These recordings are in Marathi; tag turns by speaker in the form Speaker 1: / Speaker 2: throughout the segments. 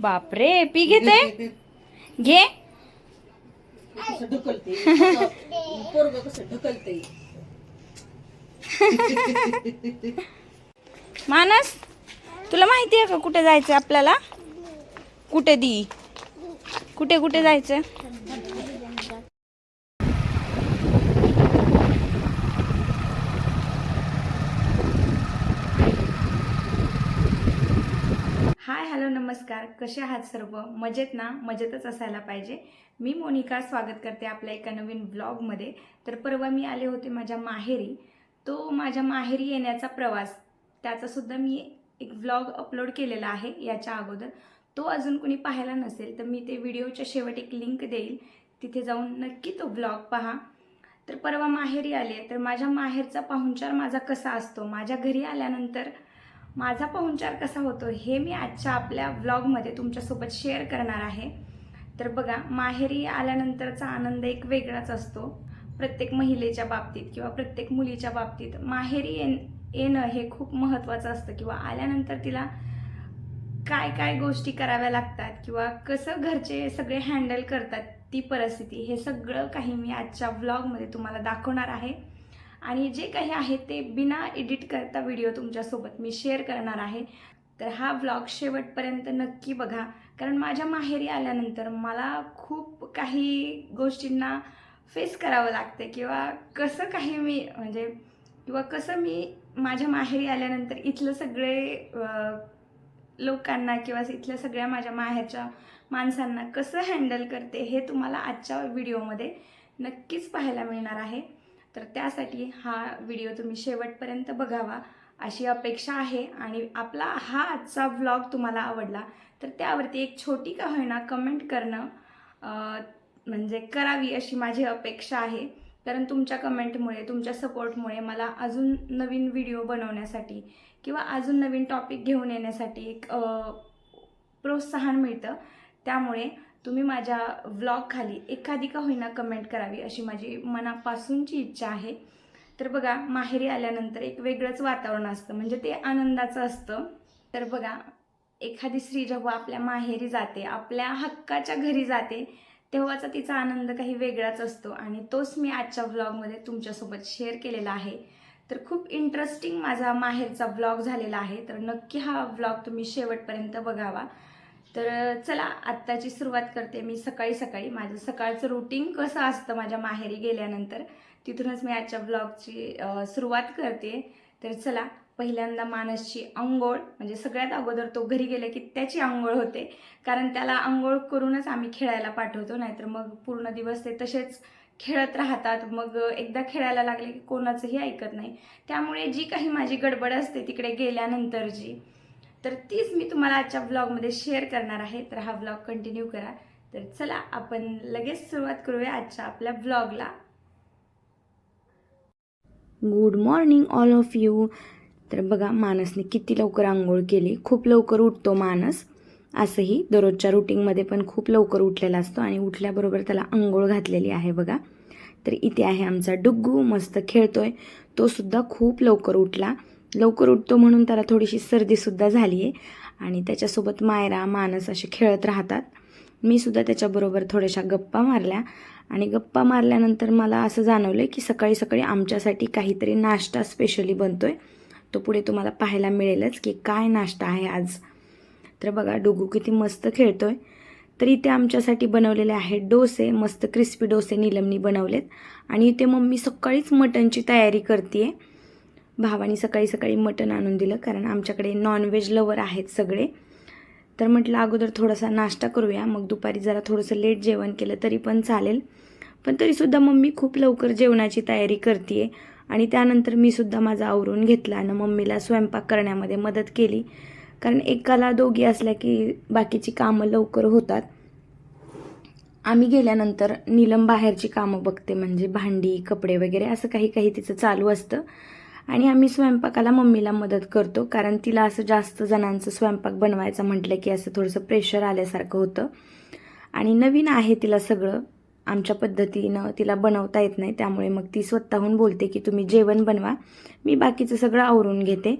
Speaker 1: बापरे पी घेते? घे.
Speaker 2: कसं ढकलते? पोरग कसं ढकलते?
Speaker 1: मानस तुला माहिती आहे का कुठे जायचं आपल्याला? कुठे दी? कुठे कुठे जायचं हाय हॅलो नमस्कार. कसे आहात सर्व? मजेत ना? मजेतच असायला पाहिजे. मी मोनिका स्वागत करते आपल्या एका नवीन ब्लॉगमध्ये तर परवा मी आले होते माझ्या माहेरी. तो माझ्या माहेरी येण्याचा प्रवास. त्याचासुद्धा मी एक व्लॉग अपलोड केलेला आहे याच्या अगोदर. तो अजून कुणी पाहायला नसेल तर मी ते व्हिडिओच्या शेवट एक लिंक देईल. तिथे जाऊन नक्की तो ब्लॉग पहा. तर परवा माहेरी आले. तर माझ्या माहेरचा पाहुणचार माझा कसा असतो? माझ्या घरी आल्यानंतर माझा पाहुणचार कसा होतो हे मी आजच्या आपल्या व्लॉगमध्ये तुमच्यासोबत शेअर करणार आहे. तर बघा माहेरी आल्यानंतरचा आनंद एक वेगळाच असतो. प्रत्येक महिलेच्या बाबतीत किंवा प्रत्येक मुलीच्या बाबतीत माहेरी येण येणं हे खूप महत्त्वाचं असतं किंवा आल्यानंतर तिला काय काय गोष्टी कराव्या लागतात किंवा कसं घरचे सगळे हँडल करतात ती परिस्थिती हे सगळं काही मी आजच्या व्लॉगमध्ये तुम्हाला दाखवणार आहे. आणि जे काही आहे ते बिना एडिट करता व्हिडिओ तुमच्यासोबत मी शेअर करणार आहे. तर हा व्लॉग शेवटपर्यंत नक्की बघा. कारण माझ्या माहेरी आल्यानंतर मला खूप काही गोष्टींना फेस करावं लागते किंवा कसं काही मी म्हणजे किंवा कसं मी माझ्या माहेरी आल्यानंतर इथलं सगळे लोकांना किंवा इथल्या सगळ्या माझ्या माहेरच्या माणसांना कसं हँडल करते हे तुम्हाला आजच्या व्हिडिओमध्ये नक्कीच पाहायला मिळणार आहे. तर त्यासाठी हा व्हिडिओ तुम्ही शेवटपर्यंत बघावा अशी अपेक्षा आहे. आणि आपला हा आजचा व्लॉग तुम्हाला आवडला तर त्यावरती एक छोटी का होईना कमेंट करणं म्हणजे करावी अशी माझी अपेक्षा आहे. कारण तुमच्या कमेंटमुळे तुमच्या सपोर्टमुळे मला अजून नवीन व्हिडिओ बनवण्यासाठी किंवा अजून नवीन टॉपिक घेऊन येण्यासाठी एक प्रोत्साहन मिळतं. त्यामुळे तुम्ही माझ्या व्लॉगखाली एखादी का होईना कमेंट करावी अशी माझी मनापासूनची इच्छा आहे. तर बघा माहेरी आल्यानंतर एक वेगळंच वातावरण असतं. म्हणजे ते आनंदाचं असतं. तर बघा एखादी स्त्री जेव्हा आपल्या माहेरी जाते आपल्या हक्काच्या घरी जाते तेव्हाचा तिचा आनंद काही वेगळाच असतो. आणि तोच मी आजच्या व्लॉगमध्ये तुमच्यासोबत शेअर केलेला आहे. तर खूप इंटरेस्टिंग माझा माहेरचा व्लॉग झालेला आहे. तर नक्की हा व्लॉग तुम्ही शेवटपर्यंत बघावा. तर चला आत्ताची सुरुवात करते मी सकाळी सकाळी. माझं सकाळचं रुटीन कसं असतं माझ्या माहेरी गेल्यानंतर तिथूनच मी आजच्या ब्लॉगची सुरुवात करते. तर चला पहिल्यांदा मानसची आंघोळ म्हणजे सगळ्यात अगोदर तो घरी गेले की त्याची आंघोळ होते. कारण त्याला आंघोळ करूनच आम्ही खेळायला पाठवतो नाहीतर मग पूर्ण दिवस ते तसेच खेळत राहतात. मग एकदा खेळायला लागले की कोणाचंही ऐकत नाही. त्यामुळे जी काही माझी गडबड असते तिकडे गेल्यानंतरची तर तीच मी तुम्हाला आजच्या ब्लॉगमध्ये शेअर करणार आहे. तर हा ब्लॉग कंटिन्यू करा. तर चला आपण लगेच सुरुवात करूया आजच्या आपल्या ब्लॉगला good morning all of you तर बघा मानसने किती लवकर आंघोळ केली. खूप लवकर उठतो मानस. असंही दररोजच्या रुटीनमध्ये पण खूप लवकर उठलेला असतो आणि उठल्याबरोबर त्याला आंघोळ घातलेली आहे बघा. तर इथे आहे आमचा डुग्गू मस्त खेळतोय. तो सुद्धा खूप लवकर उठला. लवकर उठतो म्हणून त्याला थोडीशी सर्दीसुद्धा झाली आहे आणि त्याच्यासोबत मायरा मानस असे खेळत राहतात. मी सुद्धा त्याच्याबरोबर थोड्याशा गप्पा मारल्या. आणि गप्पा मारल्यानंतर मला असं जाणवलं की सकाळी सकाळी आमच्यासाठी काहीतरी नाश्ता स्पेशली बनतो आहे तो पुढे तुम्हाला पाहायला मिळेलच की काय नाश्ता आहे आज. तर बघा डुगू किती मस्त खेळतो आहे तर इथे आमच्यासाठी बनवलेले आहेत डोसे मस्त क्रिस्पी डोसे नीलमनी बनवलेत. आणि इथे मम्मी सकाळीच मटणची तयारी करते आहे भावानी सकाळी सकाळी मटण आणून दिलं कारण आमच्याकडे नॉनव्हेज लवर आहेत सगळे. तर म्हटलं अगोदर थोडासा नाश्ता करूया मग दुपारी जरा थोडंसं लेट जेवण केलं तरी पण चालेल. पण तरीसुद्धा मम्मी खूप लवकर जेवणाची तयारी करते आणि त्यानंतर मी सुद्धा माझा आवरून घेतला आणि मम्मीला स्वयंपाक करण्यामध्ये मदत केली. कारण एकाला दोघी असल्या की बाकीची कामं लवकर होतात. आम्ही गेल्यानंतर नीलम बाहेरची कामं बघते म्हणजे भांडी कपडे वगैरे असं काही काही तिचं चालू असतं. आणि आम्ही स्वयंपाकाला मम्मीला मदत करतो कारण तिला असं जास्त जणांचं स्वयंपाक बनवायचं म्हटलं की असं थोडंसं प्रेशर आल्यासारखं होतं. आणि नवीन आहे तिला सगळं. आमच्या पद्धतीनं तिला बनवता येत नाही त्यामुळे मग ती स्वतःहून बोलते की तुम्ही जेवण बनवा मी बाकीचं सगळं आवरून घेते.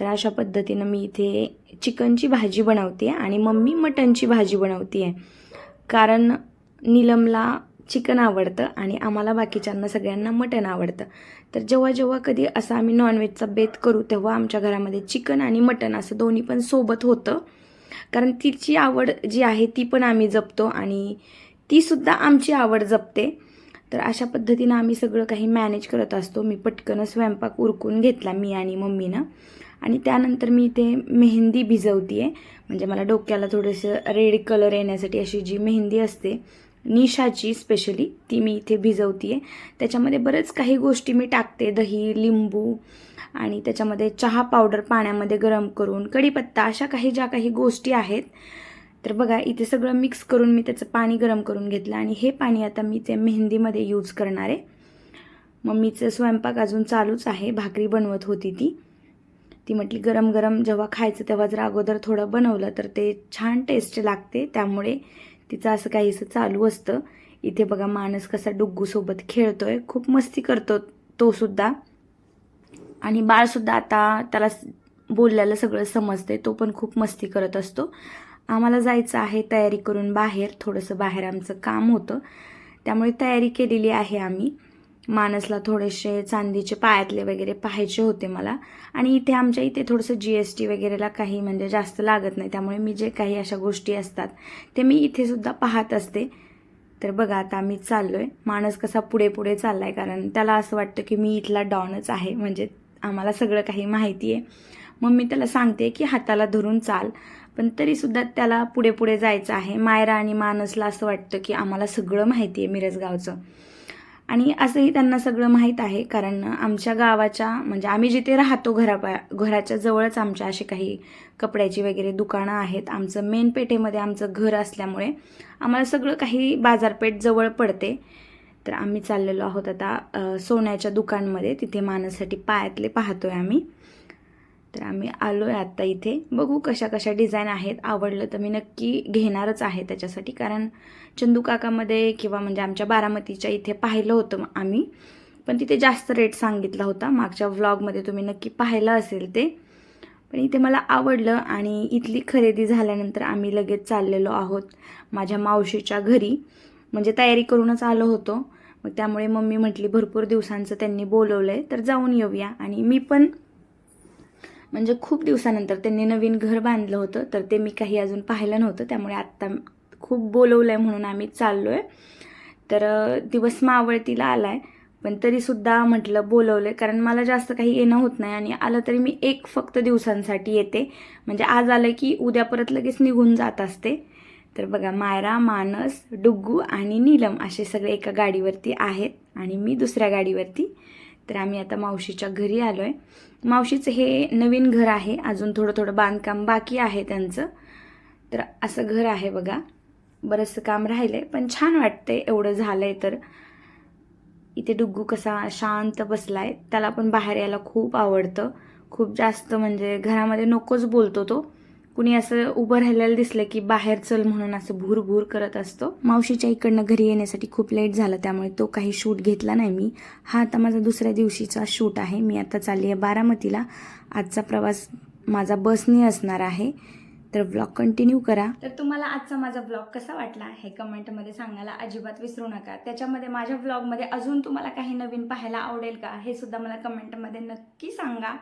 Speaker 1: तर अशा पद्धतीनं मी इथे चिकनची भाजी बनवते आणि मम्मी मटनची भाजी बनवते आहे कारण नीलमला चिकन आवडतं आणि आम्हाला बाकीच्यांना सगळ्यांना मटण आवडतं. तर जेव्हा जेव्हा कधी असं आम्ही नॉनव्हेजचा बेत करू तेव्हा आमच्या घरामध्ये चिकन आणि मटण असं दोन्ही पण सोबत होतं. कारण तिची आवड जी आहे ती पण आम्ही जपतो आणि तीसुद्धा आमची आवड जपते. तर अशा पद्धतीनं आम्ही सगळं काही मॅनेज करत असतो. मी पटकन स्वयंपाक उरकून घेतला मी आणि मम्मीनं. आणि त्यानंतर मी इथे मेहंदी भिजवते आहे म्हणजे मला डोक्याला थोडंसं रेड कलर येण्यासाठी अशी जी मेहंदी असते निशाची स्पेशली ती मी इथे भिजवते आहे त्याच्यामध्ये बरेच काही गोष्टी मी टाकते. दही लिंबू आणि त्याच्यामध्ये चहा पावडर पाण्यामध्ये गरम करून कढीपत्ता अशा काही ज्या काही गोष्टी आहेत. तर बघा इथे सगळं मिक्स करून मी त्याचं पाणी गरम करून घेतलं आणि हे पाणी आता मी ते मेहंदीमध्ये यूज करणार आहे. मम्मीचं स्वयंपाक अजून चालूच आहे. भाकरी बनवत होती ती. ती म्हटली गरम गरम जेव्हा खायचं तेव्हा जर अगोदर थोडं बनवलं तर ते छान टेस्ट लागते. त्यामुळे तिचं असं काहीसं चालू असतं. इथे बघा माणस कसा डुग्गूसोबत खेळतोय. खूप मस्ती करतो तो सुद्धा. आणि बाळसुद्धा आता त्याला बोलल्याला सगळं समजते तो पण खूप मस्ती करत असतो. आम्हाला जायचं आहे तयारी करून बाहेर. थोडंसं बाहेर आमचं काम होतं. त्यामुळे तयारी केलेली आहे आम्ही. मानसला थोडेसे चांदीचे पायातले वगैरे पाहायचे होते मला. आणि इथे आमच्या इथे थोडंसं जी एस टी वगैरेला काही म्हणजे जास्त लागत नाही. त्यामुळे मी जे काही अशा गोष्टी असतात ते मी इथेसुद्धा पाहत असते. तर बघा आता आम्ही आहे मानस कसा पुढे पुढे चालला आहे कारण त्याला असं वाटतं की मी इथला डॉनच आहे. म्हणजे आम्हाला सगळं काही माहिती आहे मग मी त्याला सांगते की हाताला धरून चाल. पण तरीसुद्धा त्याला पुढे पुढे जायचं आहे. मायरा आणि मानसला असं वाटतं की आम्हाला सगळं माहिती आहे मिरजगावचं. आणि असंही त्यांना सगळं माहीत आहे कारण आमच्या गावाच्या म्हणजे आम्ही जिथे राहतो घरापा घराच्या जवळच आमच्या असे काही कपड्याची वगैरे दुकानं आहेत. आमचं मेन पेठेमध्ये आमचं घर असल्यामुळे आम्हाला सगळं काही बाजारपेठ जवळ पडते. तर आम्ही चाललेलो आहोत आता सोन्याच्या दुकानमध्ये. तिथे मानासाठी पायातले पाहतोय आम्ही. तर आम्ही आलो आहे आत्ता इथे. बघू कशा कशा डिझाईन आहेत आवडलं तर मी नक्की घेणारच आहे त्याच्यासाठी. कारण चंदू काकामध्ये किंवा म्हणजे आमच्या बारामतीच्या इथे पाहिलं होतं आम्ही. पण तिथे जास्त रेट सांगितला होता. मागच्या व्लॉगमध्ये तुम्ही नक्की पाहिलं असेल ते. पण इथे मला आवडलं आणि इथली खरेदी झाल्यानंतर आम्ही लगेच चाललेलो आहोत माझ्या मावशीच्या घरी. म्हणजे तयारी करूनच आलो होतो. मग त्यामुळे मम्मी म्हटली भरपूर दिवसांचं त्यांनी बोलवलं आहे तर जाऊन येऊया. आणि मी पण म्हणजे खूप दिवसानंतर त्यांनी नवीन घर बांधलं होतं तर ते मी काही अजून पाहिलं नव्हतं. त्यामुळे आत्ता खूप बोलवलं आहे म्हणून आम्ही चाललो आहे तर दिवस मावळतीला आला आहे पण तरीसुद्धा म्हटलं बोलवलं कारण मला जास्त काही येणं होत नाही आणि आलं तरी मी एक फक्त दिवसांसाठी येते. म्हणजे आज आलं की उद्या परत लगेच निघून जात असते. तर बघा मायरा मानस डुग्गू आणि नीलम असे सगळे एका गाडीवरती आहेत आणि मी दुसऱ्या गाडीवरती. तर आम्ही आता मावशीच्या घरी आलो आहे मावशीचं हे नवीन घर आहे. अजून थोडं थोडं बांधकाम बाकी आहे त्यांचं. तर असं घर आहे बघा. बरंचसं काम राहिलं आहे पण छान वाटतं आहे एवढं झालं आहे तर. इथे डुग्गू कसा शांत बसला आहे त्याला पण बाहेर यायला खूप आवडतं. खूप जास्त म्हणजे घरामध्ये नकोच बोलतो तो. कुणी असं उभं राहिलेलं दिसलं की बाहेर चल म्हणून असं भूर भूर करत असतो. मावशीच्या इकडनं घरी येण्यासाठी खूप लेट झालं त्यामुळे तो काही शूट घेतला नाही मी. हा आता माझा दुसऱ्या दिवशीचा शूट आहे. मी आता चालली आहे बारामतीला. आजचा प्रवास माझा बसने असणार आहे. तर ब्लॉग कंटिन्यू करा. तर तुम्हाला आजचा माझा ब्लॉग कसा वाटला हे कमेंटमध्ये सांगायला अजिबात विसरू नका. त्याच्यामध्ये माझ्या ब्लॉगमध्ये अजून तुम्हाला काही नवीन पाहायला आवडेल का हे सुद्धा मला कमेंटमध्ये नक्की सांगा.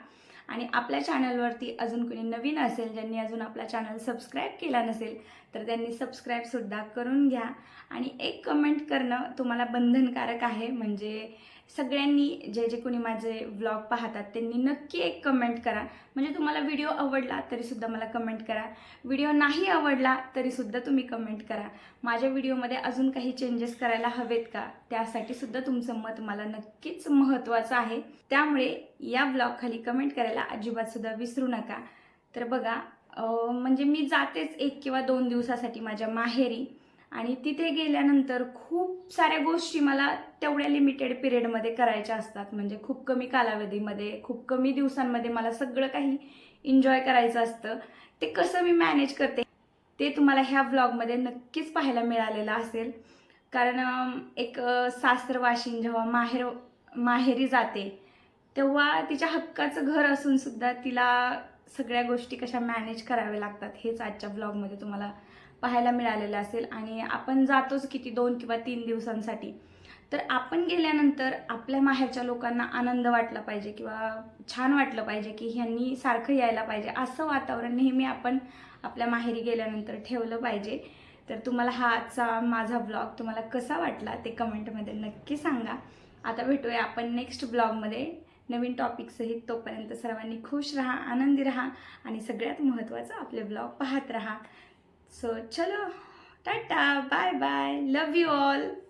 Speaker 1: आणि आपल्या चॅनलवरती अजून कोणी नवीन असेल ज्यांनी अजून आपला चॅनल सबस्क्राईब केला नसेल तर त्यांनी सबस्क्राईबसुद्धा करून घ्या. आणि एक कमेंट करणं तुम्हाला बंधनकारक आहे म्हणजे सगळ्यांनी जे जे कोणी माझे व्लॉग पाहतात त्यांनी नक्की एक कमेंट करा. म्हणजे तुम्हाला व्हिडिओ आवडला तरीसुद्धा मला कमेंट करा. व्हिडिओ नाही आवडला तरीसुद्धा तुम्ही कमेंट करा. माझ्या व्हिडिओमध्ये अजून काही चेंजेस करायला हवेत का? त्यासाठी सुद्धा तुमचं मत मला नक्कीच महत्त्वाचं आहे. त्यामुळे या ब्लॉगखाली कमेंट करायला अजिबातसुद्धा विसरू नका. तर बघा म्हणजे मी जातेच एक किंवा दोन दिवसासाठी माझ्या माहेरी. आणि तिथे गेल्यानंतर खूप साऱ्या गोष्टी मला तेवढ्या लिमिटेड पिरियडमध्ये करायच्या असतात. म्हणजे खूप कमी कालावधीमध्ये खूप कमी दिवसांमध्ये मला सगळं काही एन्जॉय करायचं असतं. ते कसं मी मॅनेज करते ते तुम्हाला ह्या व्लॉगमध्ये नक्कीच पाहायला मिळालेलं असेल. कारण एक सासरवाशीन जेव्हा माहेर माहेरी जाते तेव्हा तिच्या हक्काचं घर असूनसुद्धा तिला सगळ्या गोष्टी कशा मॅनेज कराव्या लागतात हेच आजच्या ब्लॉगमध्ये तुम्हाला पाहायला मिळालेलं असेल. आणि आपण जातोच किती दोन किंवा तीन दिवसांसाठी. तर आपण गेल्यानंतर आपल्या माहेरच्या लोकांना आनंद वाटला पाहिजे किंवा छान वाटलं पाहिजे की ह्यांनी सारखं यायला पाहिजे. असं वातावरण नेहमी आपण आपल्या माहेरी गेल्यानंतर ठेवलं पाहिजे. तर तुम्हाला हा आजचा माझा ब्लॉग तुम्हाला कसा वाटला ते कमेंटमध्ये नक्की सांगा. आता भेटूया आपण नेक्स्ट ब्लॉगमध्ये नवीन टॉपिकसहित तोपर्यंत सर्वांनी खुश राहा आनंदी राहा आणि सगळ्यात महत्त्वाचं आपले ब्लॉग पाहत राहा. So, chalo, tata, bye bye, love you all.